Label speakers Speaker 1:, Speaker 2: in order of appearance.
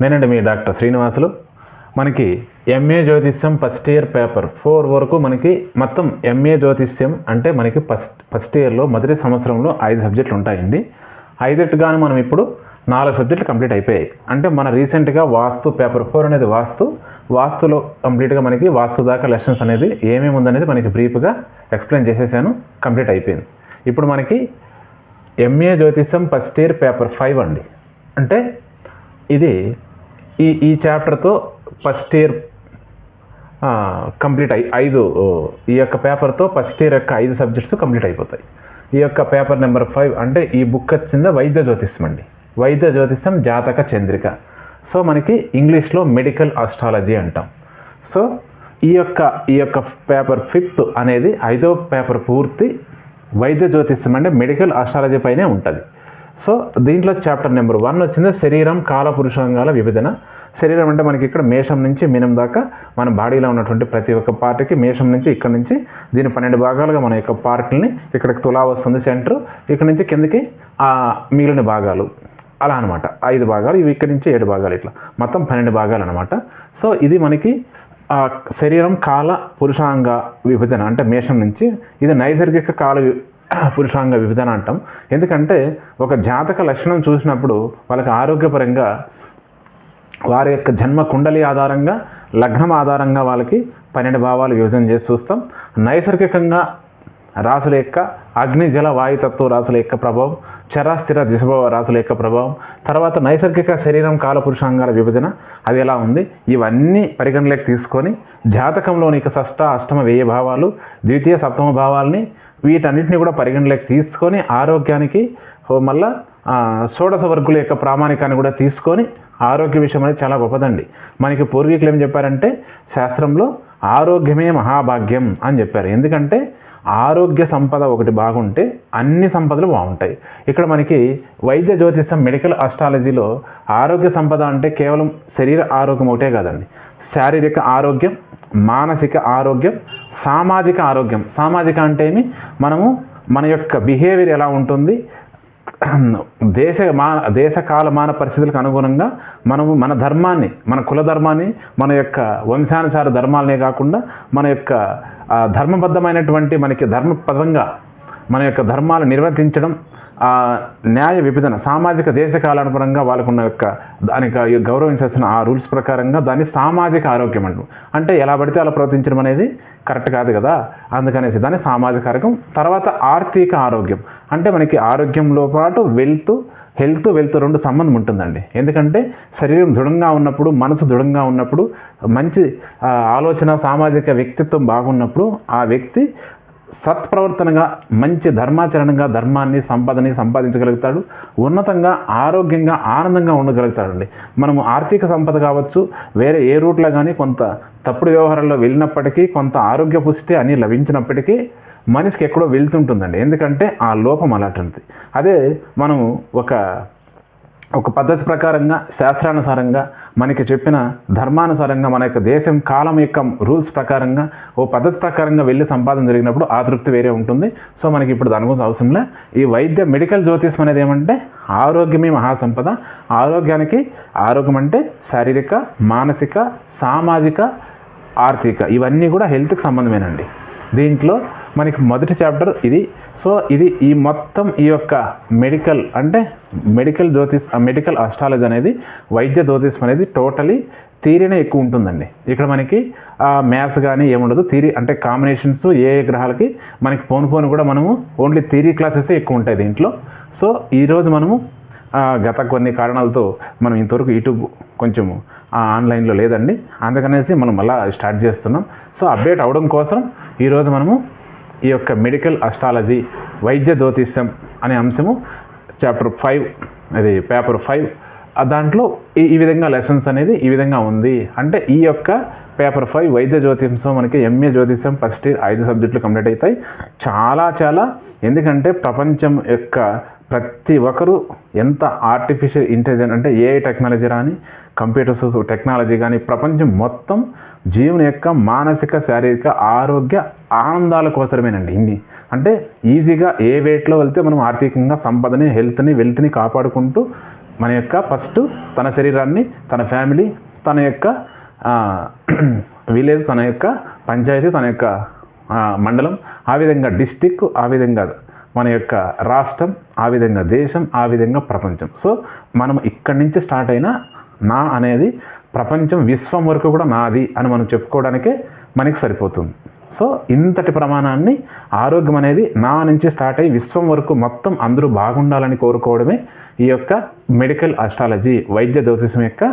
Speaker 1: నేనండి మీ డాక్టర్ శ్రీనివాసులు. మనకి ఎంఏ జ్యోతిష్యం ఫస్ట్ ఇయర్ పేపర్ ఫోర్ వరకు మనకి మొత్తం ఎంఏ జ్యోతిష్యం అంటే మనకి ఫస్ట్ ఫస్ట్ ఇయర్లో మొదటి సంవత్సరంలో ఐదు సబ్జెక్టులు ఉంటాయండి. ఐదుగాను మనం ఇప్పుడు నాలుగు సబ్జెక్టులు కంప్లీట్ అయిపోయాయి. అంటే మన రీసెంట్గా వాస్తు పేపర్ ఫోర్ అనేది వాస్తు వాస్తులో కంప్లీట్గా మనకి వాస్తు దాకా లెసన్స్ అనేది ఏమేమి ఉందనేది మనకి బ్రీఫ్గా ఎక్స్ప్లెయిన్ చేసేసాను కంప్లీట్ అయిపోయింది. ఇప్పుడు మనకి ఎంఏ జ్యోతిష్యం ఫస్ట్ ఇయర్ పేపర్ ఫైవ్ అండి. అంటే ఇది ఈ ఈ చాప్టర్తో ఫస్ట్ ఇయర్ కంప్లీట్ అయి ఐదు ఈ యొక్క పేపర్తో ఫస్ట్ ఇయర్ యొక్క ఐదు సబ్జెక్ట్స్ కంప్లీట్ అయిపోతాయి. ఈ యొక్క పేపర్ నెంబర్ ఫైవ్ అంటే ఈ బుక్ వచ్చింది వైద్య జ్యోతిష్యం అండి. వైద్య జ్యోతిష్యం జాతక చంద్రిక. సో మనకి ఇంగ్లీష్లో మెడికల్ ఆస్ట్రాలజీ అంటాం. సో ఈ యొక్క ఈ యొక్క పేపర్ ఫిఫ్త్ అనేది ఐదో పేపర్ పూర్తి వైద్య జ్యోతిష్యం అంటే మెడికల్ ఆస్ట్రాలజీ పైనే ఉంటుంది. సో దీంట్లో చాప్టర్ నెంబర్ వన్ వచ్చింది శరీరం కాల పురుషాంగాల విభజన. శరీరం అంటే మనకి ఇక్కడ మేషం నుంచి మినం దాకా మన బాడీలో ఉన్నటువంటి ప్రతి ఒక్క పార్ట్కి మేషం నుంచి ఇక్కడ నుంచి దీని పన్నెండు భాగాలుగా మన యొక్క పార్ట్ని ఇక్కడికి తులా వస్తుంది సెంటర్ ఇక్కడ నుంచి కిందకి ఆ మిగిలిన భాగాలు. అలా అనమాట ఐదు భాగాలు ఇవి ఇక్కడి నుంచి ఏడు భాగాలు ఇట్లా. మొత్తం పన్నెండు భాగాలు అనమాట సో ఇది మనకి శరీరం కాల పురుషాంగ విభజన అంటే మేషం నుంచి. ఇది నైసర్గిక కాల పురుషాంగ విభజన అంటాం. ఎందుకంటే ఒక జాతక లక్షణం చూసినప్పుడు వాళ్ళకి ఆరోగ్యపరంగా వారి యొక్క జన్మ కుండలి ఆధారంగా లగ్నం ఆధారంగా వాళ్ళకి పన్నెండు భావాలు విభజన చేసి చూస్తాం. నైసర్గికంగా రాసుల యొక్క అగ్ని జల వాయుతత్వ రాసుల యొక్క ప్రభావం చరాస్థిర దిశభావ రాసుల యొక్క ప్రభావం తర్వాత నైసర్గిక శరీరం కాల పురుషాంగాల విభజన అది ఎలా ఉంది? ఇవన్నీ పరిగణలోకి తీసుకొని జాతకంలోని ఇక షష్ట అష్టమ వ్యయ భావాలు ద్వితీయ సప్తమ భావాల్ని వీటన్నిటిని కూడా పరిగణలోకి తీసుకొని ఆరోగ్యానికి మళ్ళా షోడశ వర్గుల యొక్క ప్రామాణికాన్ని కూడా తీసుకొని ఆరోగ్య విషయం అనేది చాలా గొప్పదండి. మనకి పూర్వీకులు ఏం చెప్పారంటే శాస్త్రంలో ఆరోగ్యమే మహాభాగ్యం అని చెప్పారు. ఎందుకంటే ఆరోగ్య సంపద ఒకటి బాగుంటే అన్ని సంపదలు బాగుంటాయి. ఇక్కడ మనకి వైద్య జ్యోతిషం మెడికల్ అస్ట్రాలజీలో ఆరోగ్య సంపద అంటే కేవలం శరీర ఆరోగ్యం ఒకటే కాదండి. శారీరక ఆరోగ్యం మానసిక ఆరోగ్యం సామాజిక ఆరోగ్యం. సామాజిక అంటే ఏమి? మనము మన యొక్క బిహేవియర్ ఎలా ఉంటుంది? దేశ మా దేశ కాలమాన పరిస్థితులకు అనుగుణంగా మనము మన ధర్మాన్ని మన కుల ధర్మాన్ని మన యొక్క వంశానుసార ధర్మాలనే కాకుండా మన యొక్క ధర్మబద్ధమైనటువంటి మనకి ధర్మపదంగా మన యొక్క ధర్మాలు నిర్వర్తించడం న్యాయ విభజన సామాజిక దేశ కాలానుపరంగా వాళ్ళకున్న యొక్క దానికి గౌరవించాల్సిన ఆ రూల్స్ ప్రకారంగా దాన్ని సామాజిక ఆరోగ్యం అంటాం అంటే ఎలా పడితే అలా ప్రవర్తించడం అనేది కరెక్ట్ కాదు కదా? అందుకనేసి దాన్ని సామాజిక ఆరోగ్యం తర్వాత ఆర్థిక ఆరోగ్యం. అంటే మనకి ఆరోగ్యంలో పాటు వెల్త్ హెల్త్ వెల్త్ రెండు సంబంధం ఉంటుందండి. ఎందుకంటే శరీరం దృఢంగా ఉన్నప్పుడు మనసు దృఢంగా ఉన్నప్పుడు మంచి ఆలోచన సామాజిక వ్యక్తిత్వం బాగున్నప్పుడు ఆ వ్యక్తి సత్ప్రవర్తనగా మంచి ధర్మాచరణంగా ధర్మాన్ని సంపదని సంపాదించగలుగుతాడు. ఉన్నతంగా ఆరోగ్యంగా ఆనందంగా ఉండగలుగుతాడండి. మనము ఆర్థిక సంపద కావచ్చు వేరే ఏ రూట్లో కానీ కొంత తప్పుడు వ్యవహారాల్లో వెళ్ళినప్పటికీ కొంత ఆరోగ్య పుష్టి అని లభించినప్పటికీ మనిషికి ఎక్కడో వెళ్తుంటుందండి. ఎందుకంటే ఆ లోపం అలాంటిది. అదే మనము ఒక ఒక పద్ధతి ప్రకారంగా శాస్త్రానుసారంగా మనకి చెప్పిన ధర్మానుసారంగా మన యొక్క దేశం కాలం యొక్క రూల్స్ ప్రకారంగా ఓ పద్ధతి ప్రకారంగా వెళ్ళి సంపాదన జరిగినప్పుడు ఆ తృప్తి వేరే ఉంటుంది. సో మనకి ఇప్పుడు దాని గురించి అవసరంలే ఈ వైద్య మెడికల్ జ్యోతిష్యం అనేది ఏమంటే ఆరోగ్యమే మహాసంపద. ఆరోగ్యానికి ఆరోగ్యం అంటే శారీరక మానసిక సామాజిక ఆర్థిక. ఇవన్నీ కూడా హెల్త్కి సంబంధమేనండి. దీంట్లో మనకి మొదటి చాప్టర్ ఇది. సో ఇది ఈ మొత్తం ఈ యొక్క మెడికల్ అంటే మెడికల్ జ్యోతిష్ మెడికల్ అస్ట్రాలజీ అనేది వైద్య జ్యోతిష్యం అనేది టోటలీ థీరీనే ఎక్కువ ఉంటుందండి. ఇక్కడ మనకి మ్యాథ్స్ కానీ ఏముండదు. థీరీ అంటే కాంబినేషన్స్ ఏ ఏ గ్రహాలకి మనకి పోను పోను కూడా మనము ఓన్లీ థీరీ క్లాసెస్ ఎక్కువ ఉంటాయి దీంట్లో. సో ఈరోజు మనము గత కొన్ని కారణాలతో మనం ఇంతవరకు యూట్యూబ్ కొంచెం ఆన్లైన్లో లేదండి. అందుకనేసి మనం మళ్ళీ స్టార్ట్ చేస్తున్నాం. సో అప్డేట్ అవడం కోసం ఈరోజు మనము ఈ యొక్క మెడికల్ అస్ట్రాలజీ వైద్య జ్యోతిష్యం అనే అంశము చాప్టర్ ఫైవ్ అది పేపర్ ఫైవ్ దాంట్లో ఈ ఈ విధంగా లెసన్స్ అనేది ఈ విధంగా ఉంది. అంటే ఈ యొక్క పేపర్ ఫైవ్ వైద్య జ్యోతిష్యం మనకి ఎంఏ జ్యోతిష్యం ఫస్ట్ ఇయర్ ఐదు సబ్జెక్టులు కంప్లీట్ అవుతాయి. చాలా చాలా ఎందుకంటే ప్రపంచం యొక్క ప్రతి ఒక్కరూ ఎంత ఆర్టిఫిషియల్ ఇంటెలిజెన్స్ అంటే ఏ టెక్నాలజీ రాని కంప్యూటర్స్ టెక్నాలజీ కానీ ప్రపంచం మొత్తం జీవుని యొక్క మానసిక శారీరక ఆరోగ్య ఆనందాల కోసమేనండి ఇన్ని. అంటే ఈజీగా ఏ వేట్లో వెళ్తే మనం ఆర్థికంగా సంపదని హెల్త్ని వెల్త్ని కాపాడుకుంటూ మన యొక్క ఫస్ట్ తన శరీరాన్ని తన ఫ్యామిలీ తన యొక్క విలేజ్ తన యొక్క పంచాయతీ తన యొక్క మండలం ఆ విధంగా డిస్టిక్ ఆ విధంగా మన యొక్క రాష్ట్రం ఆ విధంగా దేశం ఆ విధంగా ప్రపంచం. సో మనం ఇక్కడి నుంచి స్టార్ట్ అయిన నా అనేది ప్రపంచం విశ్వం వరకు కూడా నాది అని మనం చెప్పుకోవడానికే మనకి సరిపోతుంది. సో ఇంతటి ప్రమాణాన్ని ఆరోగ్యం అనేది నా నుంచి స్టార్ట్ అయ్యి విశ్వం వరకు మొత్తం అందరూ బాగుండాలని కోరుకోవడమే ఈ యొక్క మెడికల్ అస్ట్రాలజీ వైద్య జ్యోతిషం యొక్క